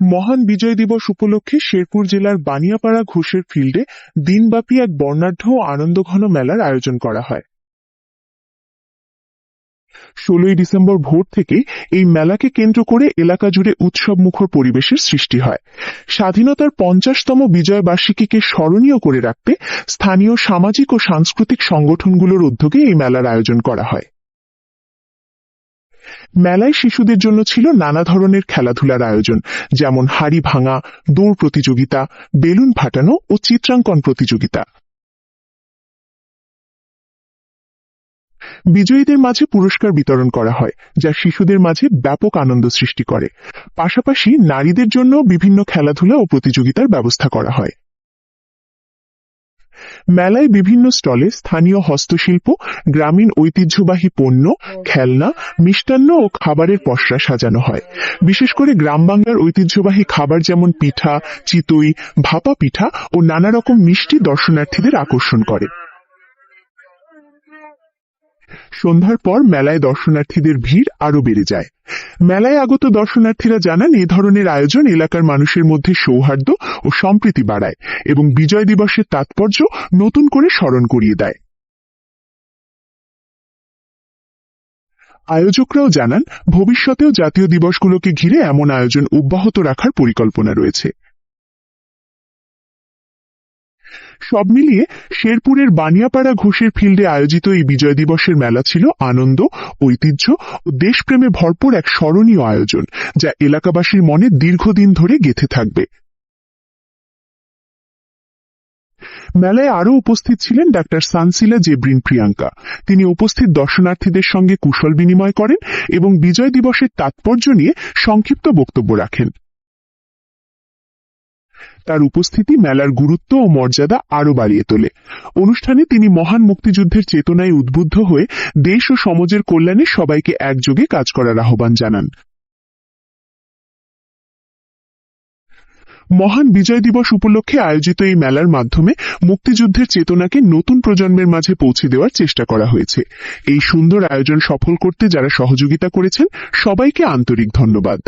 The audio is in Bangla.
মহান বিজয় দিবস উপলক্ষে শেরপুর জেলার বানিয়াপাড়া ঘোষের ফিল্ডে দিনব্যাপী এক বর্ণাঢ্য ও আনন্দঘন মেলার আয়োজন করা হয়। ষোলোই ডিসেম্বর ভোর থেকে এই মেলাকে কেন্দ্র করে এলাকা জুড়ে উৎসব মুখর পরিবেশের সৃষ্টি হয়। স্বাধীনতার পঞ্চাশতম বিজয় বার্ষিকীকে স্মরণীয় করে রাখতে স্থানীয় সামাজিক ও সাংস্কৃতিক সংগঠনগুলোর উদ্যোগে এই মেলার আয়োজন করা হয়। মেলায় শিশুদের জন্য ছিল নানা ধরনের খেলাধুলার আয়োজন, যেমন হাড়ি ভাঙা, দৌড় প্রতিযোগিতা, বেলুন ফাটানো ও চিত্রাঙ্কন প্রতিযোগিতা। বিজয়ীদের মাঝে পুরস্কার বিতরণ করা হয়, যা শিশুদের মাঝে ব্যাপক আনন্দ সৃষ্টি করে। পাশাপাশি নারীদের জন্য বিভিন্ন খেলাধুলা ও প্রতিযোগিতার ব্যবস্থা করা হয়। মেলায় বিভিন্ন স্টলে স্থানীয় হস্তশিল্প, গ্রামীণ ঐতিহ্যবাহী পণ্য, খেলনা, মিষ্টান্ন ও খাবারের পসরা সাজানো হয়। বিশেষ করে গ্রাম বাংলার ঐতিহ্যবাহী খাবার যেমন পিঠা, চিতই, ভাপা পিঠা ও নানা রকম মিষ্টি দর্শনার্থীদের আকর্ষণ করে। সন্ধ্যার পর মেলায় দর্শনার্থীদের ভিড় আরও বেড়ে যায়। মেলায় আগত দর্শনার্থীরা জানান এ ধরনের আয়োজন এলাকার মানুষের মধ্যে সৌহার্দ্য ও সম্প্রীতি বাড়ায় এবং বিজয় দিবসের তাৎপর্য নতুন করে স্মরণ করিয়ে দেয়। আয়োজকরাও জানান, ভবিষ্যতেও জাতীয় দিবসগুলোকে ঘিরে এমন আয়োজন অব্যাহত রাখার পরিকল্পনা রয়েছে। সব মিলিয়ে শেরপুরের বানিয়াপাড়া ঘোষের ফিল্ডে আয়োজিত এই বিজয় দিবসের মেলা ছিল আনন্দ, ঐতিহ্য ও দেশপ্রেমে ভরপুর এক স্মরণীয় আয়োজন, যা এলাকাবাসীর মনে দীর্ঘদিন ধরে গেঁথে থাকবে। মেলায় আরও উপস্থিত ছিলেন ডাক্তার সানসিলা জেব্রিন প্রিয়াঙ্কা। তিনি উপস্থিত দর্শনার্থীদের সঙ্গে কুশল বিনিময় করেন এবং বিজয় দিবসের তাৎপর্য নিয়ে সংক্ষিপ্ত বক্তব্য রাখেন। তার উপস্থিতি মেলার গুরুত্ব ও মর্যাদা আরও বাড়িয়ে তোলে। অনুষ্ঠানে তিনি মহান মুক্তিযুদ্ধের চেতনায় উদ্বুদ্ধ হয়ে দেশ ও সমাজের কল্যাণে সবাইকে একযোগে কাজ করার আহ্বান জানান। মহান বিজয় দিবস উপলক্ষে আয়োজিত এই মেলার মাধ্যমে মুক্তিযুদ্ধের চেতনাকে নতুন প্রজন্মের মাঝে পৌঁছে দেওয়ার চেষ্টা করা হয়েছে। এই সুন্দর আয়োজন সফল করতে যারা সহযোগিতা করেছেন, সবাইকে আন্তরিক ধন্যবাদ।